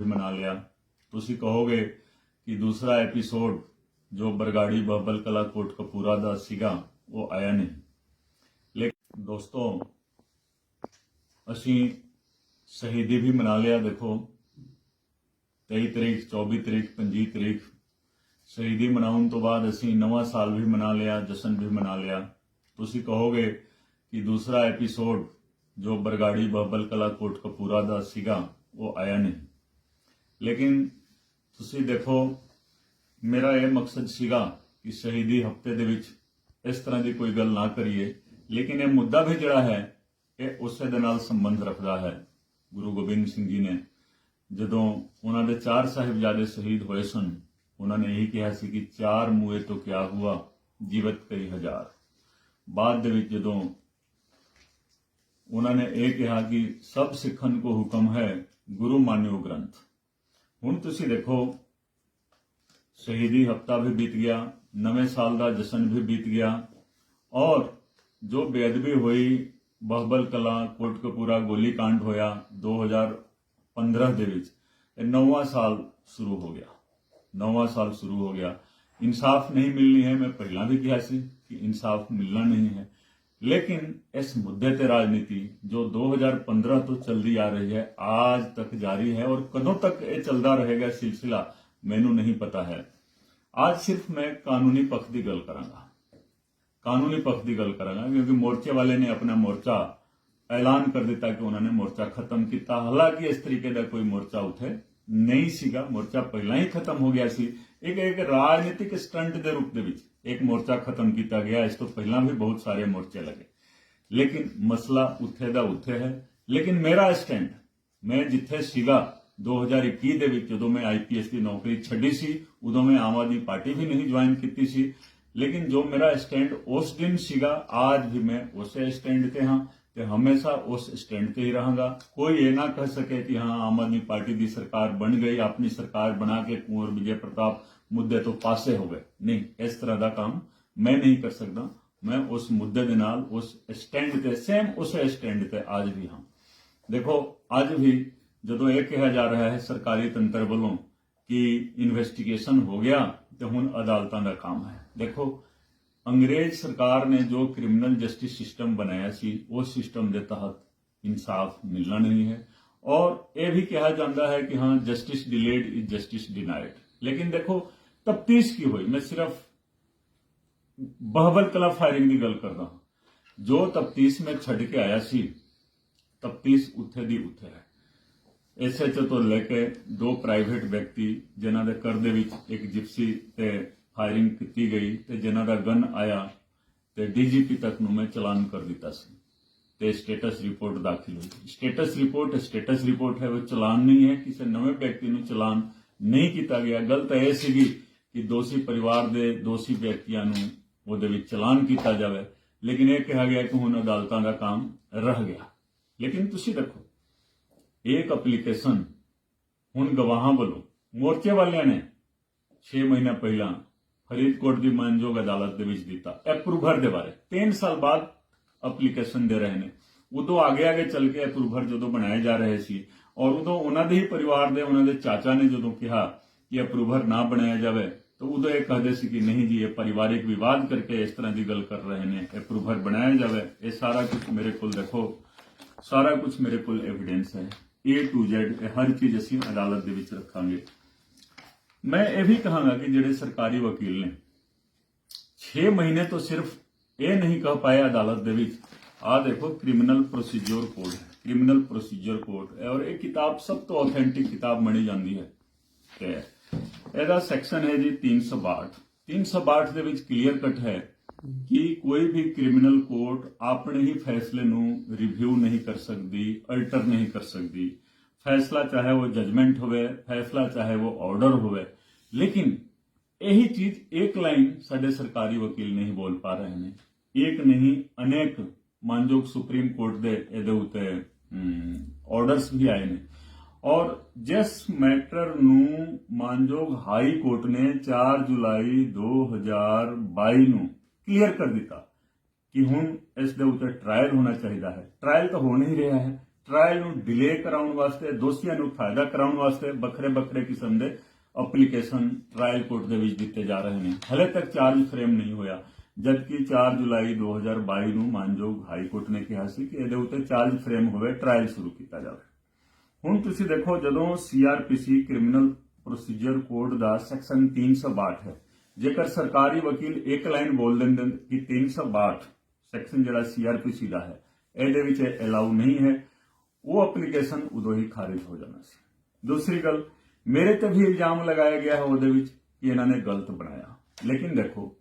ਵੀ ਮਨਾ ਲਿਆ ਤੁਸੀਂ ਕਹੋਗੇ ਕਿ ਦੂਸਰਾ ਐਪੀਸੋਡ ਜੋ ਬਰਗਾੜੀ ਬਹਬਲ ਕਲਾ ਕੋਟਕਪੂਰਾ ਦਾ ਸੀਗਾ ਉਹ ਆਇਆ ਨਹੀਂ ਲੇਕਿਨ ਦੋਸਤੋ ਅਸੀਂ ਸ਼ਹੀਦੀ ਵੀ ਮਨਾ ਲਿਆ ਦੇਖੋ 23 ਤਰੀਕ 24 ਤਰੀਕ 25 ਤਰੀਕ ਸ਼ਹੀਦੀ ਮਨਾਉਣ ਤੋਂ ਬਾਅਦ ਅਸੀਂ ਨਵਾਂ ਸਾਲ ਵੀ ਮਨਾ ਲਿਆ ਜਸ਼ਨ ਵੀ ਮਨਾ ਲਿਆ ਤੁਸੀਂ ਕਹੋਗੇ ਕਿ ਦੂਸਰਾ ਐਪੀਸੋਡ ਜੋ ਬਰਗਾੜੀ ਬਹਬਲ ਕਲਾ ਕੋਟਕਪੂਰਾ ਦਾ ਸੀਗਾ ਉਹ ਆਇਆ ਨਹੀਂ ਲੇਕਿਨ ਤੁਸੀਂ ਦੇਖੋ, ਮੇਰਾ ਇਹ ਮਕਸਦ ਸੀਗਾ ਕਿ ਸ਼ਹੀਦੀ ਹਫ਼ਤੇ ਦੇ ਵਿੱਚ ਇਸ ਤਰ੍ਹਾਂ ਦੀ ਕੋਈ ਗੱਲ ਨਾ ਕਰੀਏ। ਲੇਕਿਨ ਇਹ ਮੁੱਦਾ ਵੀ ਜਿਹੜਾ ਹੈ, ਇਹ ਉਸੇ ਦੇ ਨਾਲ ਸੰਬੰਧ ਰੱਖਦਾ ਹੈ। ਗੁਰੂ ਗੋਬਿੰਦ ਸਿੰਘ ਜੀ ਨੇ ਜਦੋਂ ਉਹਨਾਂ ਦੇ ਚਾਰ ਸਾਹਿਬਜ਼ਾਦੇ ਸ਼ਹੀਦ ਹੋਏ ਸਨ, ਉਹਨਾਂ ਨੇ ਇਹੀ ਕਿਹਾ ਸੀ ਕਿ ਚਾਰ ਮੂਏ ਤੋਂ ਕਿਆ ਹੁਆ, ਜੀਵਤ ਕਈ ਹਜ਼ਾਰ। ਬਾਅਦ ਦੇ ਵਿੱਚ ਜਦੋਂ ਉਹਨਾਂ ਨੇ ਇਹ ਕਿਹਾ ਕਿ ਸਭ ਸਿੱਖਣ ਕੋ ਹੁਕਮ ਹੈ, ਗੁਰੂ ਮਾਨਿਓ ਗ੍ਰੰਥ। ਹੁਣ ਤੁਸੀਂ ਦੇਖੋ, ਸ਼ਹੀਦੀ ਹਫਤਾ ਵੀ ਬੀਤ ਗਿਆ, ਨਵੇਂ ਸਾਲ ਦਾ ਜਸ਼ਨ ਵੀ ਬੀਤ ਗਿਆ ਔਰ ਜੋ ਬੇਅਦਬੀ ਹੋਈ, ਬਹਬਲ ਕਲਾ ਕੋਟਕਪੂਰਾ ਗੋਲੀ ਕਾਂਡ ਹੋਇਆ 2015 ਦੇ ਵਿੱਚ, ਇਹ ਨੌਵਾਂ ਸਾਲ ਸ਼ੁਰੂ ਹੋ ਗਿਆ। ਨੌਵਾਂ ਸਾਲ ਸ਼ੁਰੂ ਹੋ ਗਿਆ। ਇਨਸਾਫ ਨਹੀਂ ਮਿਲਣੀ ਹੈ, ਮੈਂ ਪਹਿਲਾਂ ਵੀ ਕਿਹਾ ਸੀ ਕਿ ਇਨਸਾਫ ਮਿਲਣਾ ਨਹੀਂ ਹੈ। ਲੇਕਿਨ ਇਸ ਮੁੱਦੇ ਤੇ ਰਾਜਨੀਤੀ ਜੋ 2015 ਤੋਂ ਚੱਲਦੀ ਆ ਰਹੀ ਹੈ ਆਜ ਤੱਕ ਜਾਰੀ ਹੈ ਔਰ ਕਦੋਂ ਤੱਕ ਇਹ ਚੱਲਦਾ ਰਹੇਗਾ ਸਿਲਸਿਲਾ ਮੈਨੂੰ ਨਹੀਂ ਪਤਾ ਹੈ ਅੱਜ ਸਿਰਫ ਮੈਂ ਕਾਨੂੰਨੀ ਪੱਖ ਦੀ ਗੱਲ ਕਰਾਂਗਾ ਕਾਨੂੰਨੀ ਪੱਖ ਦੀ ਗੱਲ ਕਰਾਂਗਾ ਕਿਉਂਕਿ ਮੋਰਚੇ ਵਾਲੇ ਨੇ ਆਪਣਾ ਮੋਰਚਾ ਐਲਾਨ ਕਰ ਦਿੱਤਾ ਕਿ ਉਹਨਾਂ ਨੇ ਮੋਰਚਾ ਖਤਮ ਕੀਤਾ ਹਾਲਾਂਕਿ ਇਸ ਤਰੀਕੇ ਦਾ ਕੋਈ ਮੋਰਚਾ ਉੱਥੇ ਨਹੀਂ ਸੀਗਾ ਮੋਰਚਾ ਪਹਿਲਾਂ ਹੀ ਖਤਮ ਹੋ ਗਿਆ ਸੀ ਇੱਕ ਇੱਕ ਰਾਜਨੀਤਿਕ ਸਟੰਟ ਦੇ ਰੂਪ ਦੇ ਵਿੱਚ ਇੱਕ ਮੋਰਚਾ ਖਤਮ ਕੀਤਾ ਗਿਆ ਇਸ ਤੋਂ ਪਹਿਲਾਂ ਵੀ ਬਹੁਤ ਸਾਰੇ ਮੋਰਚੇ ਲੱਗੇ ਲੇਕਿਨ ਮਸਲਾ ਉੱਥੇ ਦਾ ਉੱਥੇ ਹੈ ਲੇਕਿਨ ਮੇਰਾ ਸਟੈਂਡ ਮੈਂ ਜਿੱਥੇ ਸੀਗਾ 2021 ਦੇ ਵਿੱਚ ਜਦੋਂ ਮੈਂ ਆਈਪੀਐਸ ਦੀ ਨੌਕਰੀ ਛੱਡੀ ਸੀ ਉਦੋਂ ਮੈਂ ਆਮ ਆਦਮੀ ਪਾਰਟੀ ਵੀ ਨਹੀਂ ਜੁਆਇਨ ਕੀਤੀ ਸੀ ਲੇਕਿਨ ਜੋ ਮੇਰਾ ਸਟੈਂਡ ਉਸ ਦਿਨ ਸੀਗਾ ਅੱਜ ਵੀ ਮੈਂ ਉਸੇ ਸਟੈਂਡ ਤੇ ਹਾਂ ਤੇ ਹਮੇਸ਼ਾ ਉਸ ਸਟੈਂਡ ਤੇ ਹੀ ਰਹਾਂਗਾ ਕੋਈ ਇਹ ਨਾ ਕਹਿ ਸਕੇ ਕਿ ਹਾਂ ਆਮ ਆਦਮੀ ਪਾਰਟੀ ਦੀ ਸਰਕਾਰ ਬਣ ਗਈ ਆਪਣੀ ਸਰਕਾਰ ਬਣਾ ਕੇ ਕੁੰਵਰ ਵਿਜੇ ਪ੍ਰਤਾਪ ਮੁੱਦੇ ਤੋਂ ਪਾਸੇ ਹੋ ਗਏ ਨਹੀਂ ਇਸ ਤਰ੍ਹਾਂ ਦਾ ਕੰਮ ਮੈਂ ਨਹੀਂ ਕਰ ਸਕਦਾ ਮੈਂ ਉਸ ਮੁੱਦੇ ਦੇ ਨਾਲ ਉਸ ਸਟੈਂਡ ਤੇ ਸੇਮ ਉਸੇ ਸਟੈਂਡ ਤੇ ਅੱਜ ਵੀ ਹਾਂ ਦੇਖੋ ਅੱਜ ਵੀ ਜਦੋਂ ਇਹ ਕਿਹਾ ਜਾ ਰਿਹਾ ਹੈ ਸਰਕਾਰੀ ਤੰਤਰ ਵੱਲੋਂ ਕਿ ਇਨਵੈਸਟੀਗੇਸ਼ਨ ਹੋ ਗਿਆ ਤੇ ਹੁਣ ਅਦਾਲਤਾਂ ਦਾ ਕੰਮ ਹੈ ਦੇਖੋ ਅੰਗਰੇਜ਼ ਸਰਕਾਰ ਨੇ ਜੋ ਕ੍ਰਿਮੀਨਲ ਜਸਟਿਸ ਸਿਸਟਮ ਬਣਾਇਆ ਸੀ ਉਸ ਸਿਸਟਮ ਦੇ ਤਹਿਤ ਇਨਸਾਫ ਮਿਲਣਾ ਨਹੀਂ ਹੈ ਔਰ ਇਹ ਵੀ ਕਿਹਾ ਜਾਂਦਾ ਹੈ ਕਿ ਹਾਂ justice delayed is justice denied ਲੇਕਿਨ ਦੇਖੋ ਤਫਤੀਸ਼ ਕੀ ਹੋਈ? ਮੈਂ ਸਿਰਫ ਬਹਬਲ ਕਲਾ ਫਾਇਰਿੰਗ ਦੀ ਗੱਲ ਕਰਦਾ ਹਾਂ। ਜੋ ਤਫਤੀਸ਼ ਮੈਂ ਛੱਡ ਕੇ ਆਇਆ ਸੀ, ਤਫਤੀਸ਼ ਉੱਥੇ ਦੀ ਉੱਥੇ ਹੈ। ਐਸਐਚਓ ਤੋਂ ਲੈ ਕੇ ਦੋ ਪ੍ਰਾਈਵੇਟ ਵਿਅਕਤੀ, ਜਿਨ੍ਹਾਂ ਦੇ ਘਰ ਦੇ ਵਿੱਚ ਇੱਕ ਜਿਪਸੀ ਤੇ ਫਾਇਰਿੰਗ ਕੀਤੀ ਗਈ ਤੇ ਜਿਨ੍ਹਾਂ ਦਾ ਗਨ ਆਇਆ ਤੇ ਡੀਜੀਪੀ ਤੱਕ ਨੂੰ ਮੈਂ ਚਲਾਨ ਕਰ ਦਿੱਤਾ ਸੀ ਤੇ ਸਟੇਟਸ ਰਿਪੋਰਟ ਦਾਖਲ ਹੋਈ। ਸਟੇਟਸ ਰਿਪੋਰਟ ਸਟੇਟਸ ਰਿਪੋਰਟ ਹੈ, ਉਹ ਚਲਾਨ ਨਹੀਂ ਹੈ, ਕਿਸੇ ਨਵੇਂ ਵਿਅਕਤੀ ਨੂੰ ਚਲਾਨ ਨਹੀਂ ਕੀਤਾ ਗਿਆ। ਗਲਤ ਤਾਂ ਇਹ ਸੀਗੀ ਕਿ ਦੋਸ਼ੀ ਪਰਿਵਾਰ ਦੇ ਦੋਸ਼ੀ ਵਿਅਕਤੀਆਂ ਨੂੰ ਉਹਦੇ ਵਿੱਚ ਚਲਾਨ ਕੀਤਾ ਜਾਵੇ। ਲੇਕਿਨ ਇਹ ਕਿਹਾ ਗਿਆ ਕਿ ਹੁਣ ਅਦਾਲਤਾਂ ਦਾ ਕੰਮ ਰਹਿ ਗਿਆ। ਲੇਕਿਨ ਤੁਸੀਂ ਦੇਖੋ ਇੱਕ ਐਪਲੀਕੇਸ਼ਨ ਹੁਣ ਗਵਾਹਾਂ ਵੱਲੋਂ ਮੋਰਚੇ ਵਾਲਿਆਂ ਨੇ 6 ਮਹੀਨਾ ਪਹਿਲਾਂ ਫਰੀਦਕੋਟ ਦੀ ਮਾਨਯੋਗ ਅਦਾਲਤ ਦੇ ਵਿੱਚ ਦਿੱਤਾ ਅਪਰੂਵਰ ਦੇ ਬਾਰੇ। 3 ਸਾਲ ਬਾਅਦ ਐਪਲੀਕੇਸ਼ਨ ਦੇ ਰਹੇ ਨੇ। ਉਦੋਂ ਆਗੇ ਆਗੇ ਚੱਲ ਕੇ ਅਪਰੂਵਰ ਜਦੋਂ ਬਣਾਏ ਜਾ ਰਹੇ ਸੀ ਔਰ ਉਦੋਂ ਉਹਨਾਂ ਦੇ ਹੀ ਪਰਿਵਾਰ ਦੇ, ਉਹਨਾਂ ਦੇ ਚਾਚਾ ਨੇ ਜਦੋਂ ਕਿਹਾ ਕਿ ਐਪਰੂਵਰ ਨਾ ਬਣਾਇਆ ਜਾਵੇ ਤਾਂ ਉਦੋਂ ਇਹ ਕਹਦੇ ਸੀ ਕਿ ਨਹੀਂ ਜੀ ਇਹ ਪਰਿਵਾਰਿਕ ਵਿਵਾਦ ਕਰਕੇ ਇਸ ਤਰ੍ਹਾਂ ਦੀ ਗੱਲ ਕਰ ਰਹੇ ਨੇ ਐਪਰੂਵਰ ਬਣਾਇਆ ਜਾਵੇ ਇਹ ਸਾਰਾ ਕੁਝ ਮੇਰੇ ਕੋਲ ਦੇਖੋ ਸਾਰਾ ਕੁਝ ਮੇਰੇ ਕੋਲ ਐਵੀਡੈਂਸ ਹੈ A to Z ਇਹ ਹਰ ਚੀਜ਼ ਅਸੀਂ ਅਦਾਲਤ ਦੇ ਵਿੱਚ ਰੱਖਾਂਗੇ ਮੈਂ ਇਹ ਵੀ ਕਹਾਂਗਾ ਕਿ ਜਿਹੜੇ ਸਰਕਾਰੀ ਵਕੀਲ ਨੇ 6 ਮਹੀਨੇ ਤੋਂ ਸਿਰਫ ਇਹ ਨਹੀਂ ਕਹਿ ਪਾਏ ਅਦਾਲਤ ਦੇ ਵਿੱਚ ਆਹ ਦੇਖੋ ਕ੍ਰਿਮੀਨਲ ਪ੍ਰੋਸੀਜਰ ਕੋਡ ਹੈ ਕ੍ਰਿਮੀਨਲ ਪ੍ਰੋਸੀਜਰ ਕੋਡ ਔਰ ਇਹ ਕਿਤਾਬ ਸਭ ਤੋਂ ਆਥੈਂਟਿਕ ਕਿਤਾਬ ਮੰਨੀ ਜਾਂਦੀ ਹੈ ਤੇ ਇਹਦਾ ਸੈਕਸ਼ਨ ਹੈ ਜੀ 362 362 ਦੇ ਵਿੱਚ ਕਲੀਅਰ ਕਟ ਹੈ ਕਿ ਕੋਈ ਵੀ ਕ੍ਰਿਮੀਨਲ ਕੋਰਟ ਆਪਣੇ ਹੀ ਫੈਸਲੇ ਨੂੰ ਰਿਵਿਊ ਨਹੀਂ ਕਰ ਸਕਦੀ ਅਲਟਰ ਨਹੀਂ ਕਰ ਸਕਦੀ। ਫੈਸਲਾ ਚਾਹੇ ਉਹ ਜਜਮੈਂਟ ਹੋਵੇ, ਫੈਸਲਾ ਚਾਹੇ ਉਹ ਆਰਡਰ ਹੋਵੇ। ਲੇਕਿਨ ਇਹੀ ਚੀਜ਼ ਇੱਕ ਲਾਈਨ ਸਾਡੇ ਸਰਕਾਰੀ ਵਕੀਲ ਨਹੀਂ ਬੋਲ ਪਾ ਰਹੇ ਨੇ। ਇੱਕ ਨਹੀਂ, ਅਨੇਕ ਮਾਨਯੋਗ ਸੁਪਰੀਮ ਕੋਰਟ ਦੇ ਇਹਦੇ ਉਤੇ ਆਰਡਰਸ ਵੀ ਆਏ ਨੇ। ਔਰ ਜਿਸ ਮੈਟਰ ਨੂੰ ਮਾਨਯੋਗ ਹਾਈ ਕੋਰਟ ਨੇ 4 ਜੁਲਾਈ 2022 ਨੂੰ ਕਲੀਅਰ ਕਰ ਦਿੱਤਾ ਕਿ ਹੁਣ ਇਸ ਦੇ ਉੱਤੇ ਟ੍ਰਾਇਲ ਹੋਣਾ ਚਾਹੀਦਾ ਹੈ। ਟ੍ਰਾਇਲ ਤਾਂ ਹੋ ਨਹੀਂ ਰਿਹਾ ਹੈ। ਟ੍ਰਾਇਲ ਨੂੰ ਡਿਲੇ ਕਰਾਉਣ ਵਾਸਤੇ, ਦੋਸ਼ੀਆਂ ਨੂੰ ਫਾਇਦਾ ਕਰਾਉਣ ਵਾਸਤੇ ਵੱਖਰੇ ਵੱਖਰੇ ਕਿਸਮ ਦੇ ਐਪਲੀਕੇਸ਼ਨ ਟ੍ਰਾਇਲ ਕੋਰਟ ਦੇ ਵਿੱਚ ਦਿੱਤੇ ਜਾ ਰਹੇ ਨੇ। ਹਲੇ ਤੱਕ ਚਾਰਜ ਫਰੇਮ ਨਹੀਂ ਹੋਇਆ। ਜਦਕਿ 4 ਜੁਲਾਈ 2022 ਨੂੰ ਮਾਨਯੋਗ ਹਾਈ ਕੋਰਟ ਨੇ ਕਿਹਾ ਸੀ ਕਿ ਇਹਦੇ ਉੱਤੇ ਚਾਰਜ ਫਰੇਮ ਹੋਵੇ ਟ੍ਰਾਇਲ ਸ਼ੁਰੂ ਕੀਤਾ ਜਾਵੇ। ਹੁਣ ਤੁਸੀਂ ਦੇਖੋ, ਜਦੋਂ ਸੀਆਰਪੀਸੀ ਕ੍ਰਿਮੀਨਲ ਪ੍ਰੋਸੀਜਰ ਕੋਡ ਦਾ ਸੈਕਸ਼ਨ 362 ਹੈ, ਜੇਕਰ ਸਰਕਾਰੀ ਵਕੀਲ ਇੱਕ ਲਾਈਨ ਬੋਲ ਦਿੰਦੇ ਨੇ ਕਿ 362 ਸੈਕਸ਼ਨ ਜਿਹੜਾ ਸੀਆਰਪੀਸੀ ਦਾ ਹੈ, ਇਹਦੇ ਵਿੱਚ ਅਲਾਉ ਨਹੀਂ ਹੈ, ਉਹ ਐਪਲੀਕੇਸ਼ਨ ਉਦੋਂ ਹੀ ਖਾਰਿਜ ਹੋ ਜਾਣਾ ਸੀ। ਦੂਸਰੀ ਗੱਲ, ਮੇਰੇ ਤੇ ਵੀ ਇਲਜ਼ਾਮ ਲਗਾਇਆ ਗਿਆ ਹੈ ਉਹਦੇ ਵਿੱਚ ਕਿ ਇਹਨਾਂ ਨੇ ਗਲਤ ਬਣਾਇਆ। ਲੇਕਿਨ ਦੇਖੋ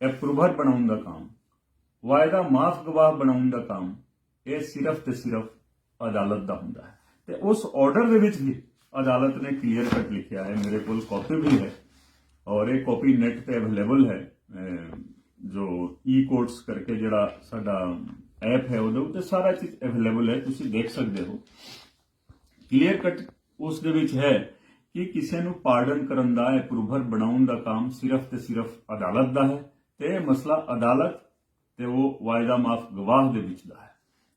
ਅਪਰੂਵਰ ਬਣਾਉਣ ਦਾ ਕੰਮ, ਵਾਅਦਾ ਮਾਫ ਗਵਾਹ ਬਣਾਉਣ ਦਾ ਕੰਮ, ਇਹ ਸਿਰਫ ਤੇ ਸਿਰਫ ਅਦਾਲਤ ਦਾ ਹੁੰਦਾ ਹੈ। ਤੇ ਉਸ ਆਰਡਰ ਦੇ ਵਿੱਚ ਵੀ ਅਦਾਲਤ ਨੇ ਕਲੀਅਰ ਕੱਟ ਲਿਖਿਆ ਹੈ, ਮੇਰੇ ਕੋਲ ਕਾਪੀ ਵੀ ਹੈ ਔਰ ਇਹ ਕਾਪੀ ਨੈਟ ਤੇ ਅਵੇਲੇਬਲ ਹੈ ਜੋ ਈ ਕੋਰਟਸ ਕਰਕੇ ਜਿਹੜਾ ਸਾਡਾ ਐਪ ਹੈ ਉਹਦੇ ਉੱਤੇ ਸਾਰਾ ਚੀਜ਼ ਅਵੇਲੇਬਲ ਹੈ, ਤੁਸੀਂ ਦੇਖ ਸਕਦੇ ਹੋ। ਕਲੀਅਰ ਕੱਟ ਉਸ ਦੇ ਵਿੱਚ ਹੈ ਕਿ ਕਿਸੇ ਨੂੰ ਪਾਰਡਨ ਕਰਨ ਦਾ ਅਪਰੂਵਰ ਬਣਾਉਣ ਦਾ ਕੰਮ ਸਿਰਫ ਤੇ ਸਿਰਫ ਅਦਾਲਤ ਦਾ ਹੈ ਤੇ ਇਹ ਮਸਲਾ ਅਦਾਲਤ ਤੇ ਉਹ ਵਾਇਦਾ ਮਾਫ ਗਵਾਹ ਦੇ ਵਿੱਚ ਦਾ ਹੈ।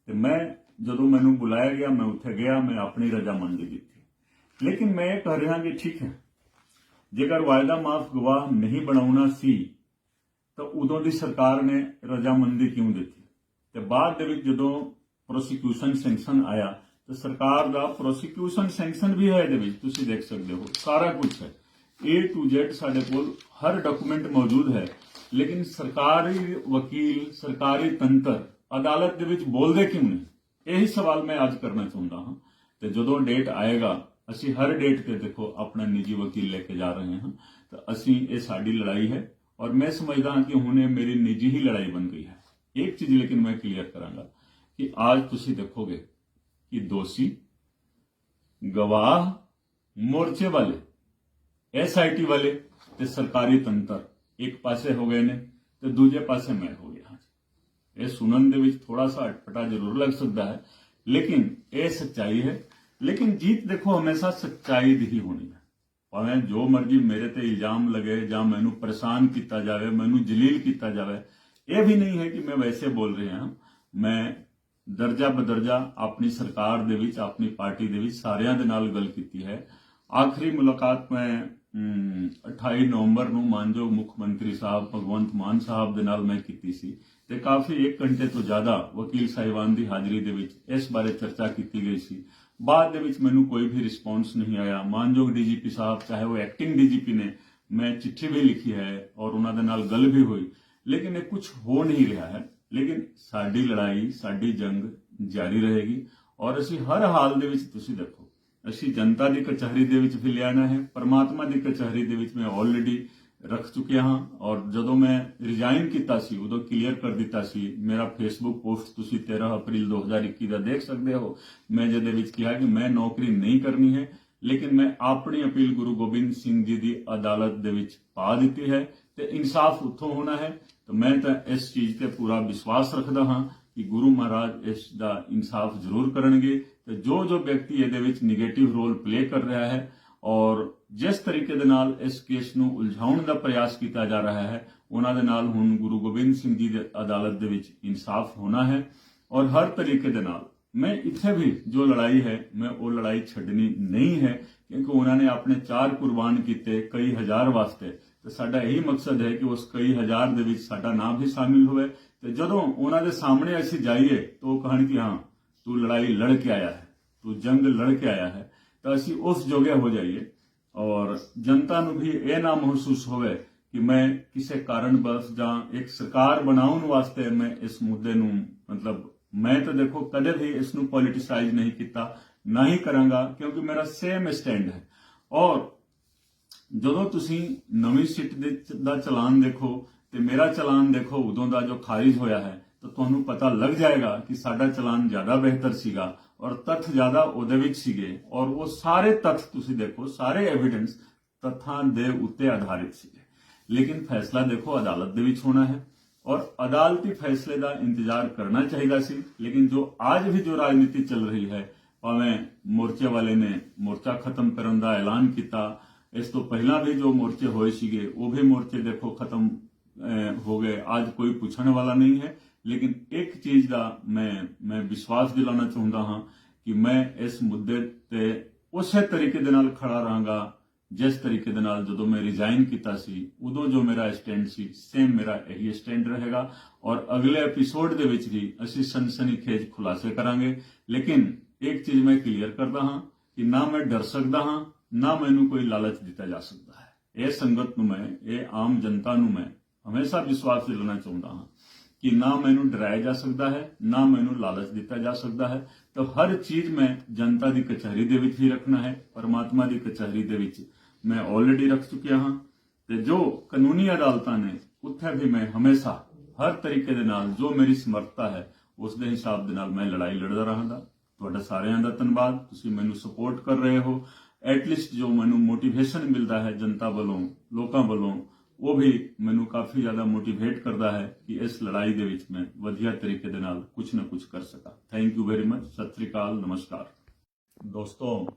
ਤੇ ਮੈਂ ਜਦੋਂ ਮੈਨੂੰ ਬੁਲਾਇਆ ਗਿਆ, ਮੈਂ ਉੱਥੇ ਗਿਆ, ਮੈਂ ਆਪਣੀ ਰਜ਼ਾਮੰਦੀ ਦਿੱਤੀ ਲੇਕਿਨ ਮੈਂ ਇਹ ਕਹਿ ਰਿਹਾ ਕਿ ਠੀਕ ਹੈ, ਜੇਕਰ ਵਾਅਦਾ ਮਾਫ ਗਵਾਹ ਨਹੀਂ ਬਣਾਉਣਾ ਸੀ, ਤਾਂ ਉਦੋਂ ਦੀ ਸਰਕਾਰ ਨੇ ਰਜ਼ਾਮੰਦੀ ਕਿਉਂ ਦਿੱਤੀ? ਤੇ ਬਾਅਦ ਦੇ ਵਿੱਚ ਜਦੋਂ ਪ੍ਰੋਸੀਕਿਊਸ਼ਨ ਸੈਂਕਸ਼ਨ ਆਇਆ, ਤਾਂ ਸਰਕਾਰ ਦਾ ਪ੍ਰੋਸੀਕਿਊਸ਼ਨ ਸੈਂਕਸ਼ਨ ਵੀ ਹੈ ਇਹਦੇ ਵਿੱਚ, ਤੁਸੀਂ ਦੇਖ ਸਕਦੇ ਹੋ, ਸਾਰਾ ਕੁਝ ਹੈ। A to Z ਸਾਡੇ ਕੋਲ ਹਰ ਡਾਕੂਮੈਂਟ ਮੌਜੂਦ ਹੈ, ਲੇਕਿਨ ਸਰਕਾਰੀ ਵਕੀਲ, ਸਰਕਾਰੀ ਤੰਤਰ ਅਦਾਲਤ ਦੇ ਵਿੱਚ ਬੋਲਦੇ ਕਿਉਂ ਨਹੀਂ ਇਹੀ ਸਵਾਲ ਮੈਂ ਅੱਜ ਕਰਨਾ ਚਾਹੁੰਦਾ ਹਾਂ ਤੇ ਜਦੋਂ ਡੇਟ ਆਏਗਾ, ਅਸੀਂ ਹਰ ਡੇਟ ਤੇ ਦੇਖੋ ਆਪਣਾ ਨਿੱਜੀ ਵਕੀਲ ਲੈ ਕੇ ਜਾ ਰਹੇ ਹਾਂ, ਤਾਂ ਅਸੀਂ ਇਹ ਸਾਡੀ ਲੜਾਈ ਹੈ ਔਰ ਮੈਂ ਸਮਝਦਾ ਹਾਂ ਕਿ ਹੁਣ ਇਹ ਮੇਰੀ ਨਿੱਜੀ ਹੀ ਲੜਾਈ ਬਣ ਗਈ ਹੈ। ਇੱਕ ਚੀਜ਼ ਲੇਕਿਨ ਮੈਂ ਕਲੀਅਰ ਕਰਾਂਗਾ ਕਿ ਅੱਜ ਤੁਸੀਂ ਦੇਖੋਗੇ ਕਿ ਦੋਸ਼ੀ, ਗਵਾਹ, ਮੋਰਚੇ ਵਾਲੇ ਐਸਆਈਟੀ ਵਾਲੇ ਤੇ ਸਰਕਾਰੀ ਤੰਤਰ ਇੱਕ ਪਾਸੇ ਹੋ ਗਏ ਨੇ ਤੇ ਦੂਜੇ ਪਾਸੇ ਮੈਂ ਹੋ ਗਿਆ ਹਾਂ। ਇਹ ਸੁਣਨ ਦੇ ਵਿੱਚ ਥੋੜਾ ਸਾ ਅਟਪਟਾ ਜ਼ਰੂਰ ਲੱਗ ਸਕਦਾ ਹੈ ਲੇਕਿਨ ਇਹ ਸੱਚਾਈ ਹੈ। ਲੇਕਿਨ ਜੀਤ ਦੇਖੋ ਹਮੇਸ਼ਾ ਸੱਚਾਈ ਦੀ ਹੀ ਹੋਣੀ ਹੈ। ਭਾਵੇਂ ਜੋ ਮਰਜ਼ੀ ਮੇਰੇ ਤੇ ਇਲਜ਼ਾਮ ਲਗੇ ਜਾਂ ਮੈਨੂੰ ਪਰੇਸ਼ਾਨ ਕੀਤਾ ਜਾਵੇ ਮੈਨੂੰ ਜਲੀਲ ਕੀਤਾ ਜਾਵੇ ਇਹ ਵੀ ਨਹੀਂ ਹੈ ਕਿ ਮੈਂ ਵੈਸੇ ਬੋਲ ਰਿਹਾ ਹਾਂ। ਮੈਂ ਦਰਜਾ ਬਦਰਜਾ ਆਪਣੀ ਸਰਕਾਰ ਦੇ ਵਿੱਚ ਆਪਣੀ ਪਾਰਟੀ ਦੇ ਵਿੱਚ ਸਾਰਿਆਂ ਦੇ ਨਾਲ ਗੱਲ ਕੀਤੀ ਹੈ। ਆਖਰੀ ਮੁਲਾਕਾਤ ਮੈਂ ਅਮ, 28 ਨਵੰਬਰ ਨੂੰ ਮਾਨਯੋਗ ਮੁੱਖ ਮੰਤਰੀ ਸਾਹਿਬ ਭਗਵੰਤ ਮਾਨ ਸਾਹਿਬ ਦੇ ਨਾਲ ਮੈਂ ਕੀਤੀ ਸੀ। ਤੇ ਕਾਫੀ 1 ਘੰਟੇ ਤੋਂ ਜ਼ਿਆਦਾ ਵਕੀਲ ਸਾਹਿਬਾਨ ਦੀ ਹਾਜ਼ਰੀ ਦੇ ਵਿੱਚ ਇਸ ਬਾਰੇ ਚਰਚਾ ਕੀਤੀ ਗਈ ਸੀ। ਬਾਅਦ ਦੇ ਵਿੱਚ ਮੈਨੂੰ ਕੋਈ ਵੀ ਰਿਸਪੌਂਸ ਨਹੀਂ ਆਇਆ। ਮਾਨਯੋਗ ਡੀਜੀਪੀ ਸਾਹਿਬ, ਚਾਹੇ ਉਹ ਐਕਟਿੰਗ ਡੀਜੀਪੀ ਨੇ, ਮੈਂ ਚਿੱਠੀ ਵੀ ਲਿਖੀ ਹੈ ਔਰ ਉਹਨਾਂ ਦੇ ਨਾਲ ਗੱਲ ਵੀ ਹੋਈ। ਲੇਕਿਨ ਇਹ ਕੁਝ ਹੋ ਨਹੀਂ ਰਿਹਾ ਹੈ। ਲੇਕਿਨ ਸਾਡੀ ਲੜਾਈ, ਸਾਡੀ ਜੰਗ ਜਾਰੀ ਰਹੇਗੀ ਔਰ ਅਸੀਂ ਹਰ ਹਾਲ ਦੇ ਵਿੱਚ ਤੁਸੀਂ ਦੇਖੋ, ਅਸੀਂ ਜਨਤਾ ਦੀ ਕਚਹਿਰੀ ਦੇ ਵਿੱਚ ਵੀ ਲਿਆਣਾ ਹੈ, ਪਰਮਾਤਮਾ ਦੀ ਕਚਹਿਰੀ ਦੇ ਵਿੱਚ ਮੈਂ ਆਲਰੇਡੀ ਰੱਖ ਚੁੱਕਿਆ ਹਾਂ ਔਰ ਜਦੋਂ ਮੈਂ ਰਿਜ਼ਾਈਨ ਕੀਤਾ ਸੀ, ਉਦੋਂ ਕਲੀਅਰ ਕਰ ਦਿੱਤਾ ਸੀ, ਮੇਰਾ ਫੇਸਬੁੱਕ ਪੋਸਟ ਤੁਸੀਂ 13 ਅਪ੍ਰੈਲ 2021 ਦਾ ਦੇਖ ਸਕਦੇ ਹੋ। ਮੈਂ ਜਿਹਦੇ ਵਿੱਚ ਕਿਹਾ ਕਿ ਮੈਂ ਨੌਕਰੀ ਨਹੀਂ ਕਰਨੀ ਹੈ, ਲੇਕਿਨ ਮੈਂ ਆਪਣੀ ਅਪੀਲ ਗੁਰੂ ਗੋਬਿੰਦ ਸਿੰਘ ਜੀ ਦੀ ਅਦਾਲਤ ਦੇ ਵਿੱਚ ਪਾ ਦਿੱਤੀ ਹੈ ਤੇ ਇਨਸਾਫ ਉੱਥੋਂ ਹੋਣਾ ਹੈ। ਤਾਂ ਮੈਂ ਤਾਂ ਇਸ ਚੀਜ਼ ਤੇ ਪੂਰਾ ਵਿਸ਼ਵਾਸ ਰੱਖਦਾ ਹਾਂ ਕਿ ਗੁਰੂ ਮਹਾਰਾਜ ਇਸ ਦਾ ਇਨਸਾਫ ਜ਼ਰੂਰ ਕਰਨਗੇ ਤੇ ਜੋ ਜੋ ਵਿਅਕਤੀ ਇਹਦੇ ਵਿੱਚ 네ਗੇਟਿਵ ਰੋਲ ਪਲੇ ਕਰ ਰਿਹਾ ਹੈ ਔਰ ਜਿਸ ਤਰੀਕੇ ਦੇ ਨਾਲ ਇਸ ਕੇਸ ਨੂੰ ਉਲਝਾਉਣ ਦਾ ਪ੍ਰਯਾਸ ਕੀਤਾ ਜਾ ਰਿਹਾ ਹੈ, ਉਹਨਾਂ ਦੇ ਨਾਲ ਹੁਣ ਗੁਰੂ ਗੋਬਿੰਦ ਸਿੰਘ ਜੀ ਦੇ ਅਦਾਲਤ ਦੇ ਵਿੱਚ ਇਨਸਾਫ ਹੋਣਾ ਹੈ। ਔਰ ਹਰ ਤਰੀਕੇ ਦੇ ਨਾਲ ਮੈਂ ਇੱਥੇ ਵੀ ਜੋ ਲੜਾਈ ਹੈ, ਮੈਂ ਉਹ ਲੜਾਈ ਛੱਡਣੀ ਨਹੀਂ ਹੈ, ਕਿਉਂਕਿ ਉਹਨਾਂ ਨੇ ਆਪਣੇ ਚਾਰ ਕੁਰਬਾਨ ਕੀਤੇ ਕਈ ਹਜ਼ਾਰ ਵਾਸਤੇ। ਤੇ ਸਾਡਾ ਇਹੀ ਮਕਸਦ ਹੈ ਕਿ ਉਸ ਕਈ ਹਜ਼ਾਰ ਦੇ ਵਿੱਚ ਸਾਡਾ ਨਾਮ ਵੀ ਸ਼ਾਮਿਲ ਹੋਵੇ। ਤੇ ਜਦੋਂ ਉਹਨਾਂ ਦੇ ਸਾਹਮਣੇ ਅਸੀਂ ਜਾਈਏ ਤਾਂ ਉਹ ਕਹਿਣ ਕਿ ਹਾਂ, ਤੂੰ ਲੜਾਈ ਲੜ ਕੇ ਆਇਆ ਹੈ, ਤੂੰ ਜੰਗ ਲੜ ਕੇ ਆਇਆ ਹੈ। ਤਾਂ ਅਸੀਂ ਉਸ ਜੋਗੇ ਹੋ ਜਾਈਏ। ਔਰ ਜਨਤਾ ਨੂੰ ਵੀ ਇਹ ਨਾ ਮਹਿਸੂਸ ਹੋਵੇ ਕਿ ਮੈਂ ਕਿਸੇ ਕਾਰਨ ਬਸ ਜਾਂ ਇੱਕ ਸਰਕਾਰ ਬਣਾਉਣ ਵਾਸਤੇ ਮੈਂ ਇਸ ਮੁੱਦੇ ਨੂੰ, ਮਤਲਬ ਮੈਂ ਤਾਂ ਦੇਖੋ ਕਦੇ ਵੀ ਇਸ ਨੂੰ ਪੋਲਿਟਿਸਾਈਜ਼ ਨਹੀਂ ਕੀਤਾ, ਨਾ ਹੀ ਕਰਾਂਗਾ, ਕਿਉਂਕਿ ਮੇਰਾ ਸੇਮ ਸਟੈਂਡ ਹੈ। ਔਰ ਜਦੋਂ ਤੁਸੀਂ ਨਵੀਂ ਸਿੱਟ ਦਾ ਚਲਾਨ ਦੇਖੋ ਤੇ ਮੇਰਾ ਚਲਾਨ ਦੇਖੋ, ਉਦੋਂ ਦਾ ਜੋ ਖਾਰਿਜ ਹੋਇਆ ਹੈ ਤਾਂ ਤੁਹਾਨੂੰ ਪਤਾ ਲੱਗ ਜਾਏਗਾ ਕਿ ਸਾਡਾ ਚਲਾਨ ਜ਼ਿਆਦਾ ਬਿਹਤਰ ਸੀਗਾ ਔਰ ਤੱਥ ਜ਼ਿਆਦਾ ਉਹਦੇ ਵਿੱਚ ਸੀਗੇ ਔਰ ਉਹ ਸਾਰੇ ਤੱਥ ਤੁਸੀਂ ਦੇਖੋ ਸਾਰੇ ਐਵੀਡੈਂਸ ਤੱਥਾਂ ਦੇ ਉੱਤੇ ਆਧਾਰਿਤ ਸੀਗੇ ਲੇਕਿਨ ਫੈਸਲਾ ਦੇਖੋ ਅਦਾਲਤ ਦੇ ਵਿੱਚ ਹੋਣਾ ਹੈ ਔਰ ਅਦਾਲਤੀ ਫੈਸਲੇ ਦਾ ਇੰਤਜ਼ਾਰ ਕਰਨਾ ਚਾਹੀਦਾ ਸੀ ਲੇਕਿਨ ਜੋ ਅੱਜ ਵੀ ਜੋ ਰਾਜਨੀਤੀ ਚੱਲ ਰਹੀ ਹੈ ਭਾਵੇਂ ਮੋਰਚੇ ਵਾਲੇ ਨੇ ਮੋਰਚਾ ਖਤਮ ਕਰਨ ਦਾ ਐਲਾਨ ਕੀਤਾ ਇਸ ਤੋਂ ਪਹਿਲਾਂ ਵੀ ਜੋ ਮੋਰਚੇ ਹੋਏ ਸੀਗੇ ਉਹ ਵੀ ਮੋਰਚੇ ਦੇਖੋ ਖਤਮ ਅਹ, ਹੋ ਗਏ ਅੱਜ ਕੋਈ ਪੁੱਛਣ ਵਾਲਾ ਨਹੀਂ ਹੈ ਲੇਕਿਨ ਇੱਕ ਚੀਜ਼ ਦਾ ਮੈਂ ਮੈਂ ਵਿਸ਼ਵਾਸ ਦਿਲਾਉਣਾ ਚਾਹੁੰਦਾ ਹਾਂ ਕਿ ਮੈਂ ਇਸ ਮੁੱਦੇ ਤੇ ਉਸੇ ਤਰੀਕੇ ਦੇ ਨਾਲ ਖੜਾ ਰਹਾਂਗਾ, ਜਿਸ ਤਰੀਕੇ ਦੇ ਨਾਲ ਜਦੋਂ ਮੈਂ ਰਿਜ਼ਾਈਨ ਕੀਤਾ ਸੀ, ਉਦੋਂ ਜੋ ਮੇਰਾ ਸਟੈਂਡ ਸੀ ਸੇਮ ਮੇਰਾ ਇਹੀ ਸਟੈਂਡ ਰਹੇਗਾ ਔਰ ਅਗਲੇ ਐਪੀਸੋਡ ਦੇ ਵਿੱਚ ਵੀ ਅਸੀਂ ਸਨਸਨੀਖੇਜ ਖੁਲਾਸੇ ਕਰਾਂਗੇ। ਲੇਕਿਨ ਇੱਕ ਚੀਜ਼ ਮੈਂ ਕਲੀਅਰ ਕਰਦਾ ਹਾਂ ਕਿ ਨਾ ਮੈਂ ਡਰ ਸਕਦਾ ਹਾਂ, ਨਾ ਮੈਨੂੰ ਕੋਈ ਲਾਲਚ ਦਿੱਤਾ ਜਾ ਸਕਦਾ ਹੈ। ਇਹ ਸੰਗਤ ਨੂੰ ਮੈਂ, ਇਹ ਆਮ ਜਨਤਾ ਨੂੰ ਮੈਂ ਹਮੇਸ਼ਾ ਵਿਸ਼ਵਾਸ ਦਿਲਾਉਣਾ ਚਾਹੁੰਦਾ ਹਾਂ। ਕਿ ਨਾ ਮੈਨੂੰ ਡਰਾਇਆ ਜਾ ਸਕਦਾ ਹੈ, ਨਾ ਮੈਨੂੰ ਲਾਲਚ ਦਿੱਤਾ ਜਾ ਸਕਦਾ ਹੈ, ਤਾਂ ਹਰ ਚੀਜ਼ ਮੈਂ ਜਨਤਾ ਦੀ ਕਚਹਿਰੀ ਦੇ ਵਿੱਚ ਹੀ ਰੱਖਣਾ ਹੈ, ਪਰਮਾਤਮਾ ਦੀ ਕਚਹਿਰੀ ਦੇ ਵਿੱਚ ਮੈਂ ਆਲਰੇਡੀ ਰੱਖ ਚੁੱਕਿਆ ਹਾਂ, ਤੇ ਜੋ ਕਾਨੂੰਨੀ ਅਦਾਲਤਾਂ ਨੇ, ਉੱਥੇ ਵੀ ਮੈਂ ਹਮੇਸ਼ਾ ਹਰ ਤਰੀਕੇ ਦੇ ਨਾਲ ਜੋ ਮੇਰੀ ਸਮਰੱਥਾ ਹੈ, ਉਸ ਦੇ ਹਿਸਾਬ ਦੇ ਨਾਲ ਮੈਂ ਲੜਾਈ ਲੜਦਾ ਰਹਾਂਗਾ। ਤੁਹਾਡਾ ਸਾਰਿਆਂ ਦਾ ਧੰਨਵਾਦ, ਤੁਸੀਂ ਮੈਨੂੰ ਸਪੋਰਟ ਕਰ ਰਹੇ ਹੋ। ਐਟਲੀਸਟ ਜੋ ਮੈਨੂੰ ਮੋਟੀਵੇਸ਼ਨ ਮਿਲਦਾ ਹੈ ਜਨਤਾ ਵੱਲੋਂ, ਲੋਕਾਂ ਵੱਲੋਂ ਉਹ ਵੀ ਮੈਨੂੰ ਕਾਫੀ ਜ਼ਿਆਦਾ ਮੋਟੀਵੇਟ ਕਰਦਾ ਹੈ ਕਿ ਇਸ ਲੜਾਈ ਦੇ ਵਿੱਚ ਮੈਂ ਵਧੀਆ ਤਰੀਕੇ ਦੇ ਨਾਲ ਕੁਝ ਨਾ ਕੁਝ ਕਰ ਸਕਾਂ। Thank you very much Sat Sri ਅਕਾਲ, ਨਮਸਕਾਰ। ਦੋਸਤੋ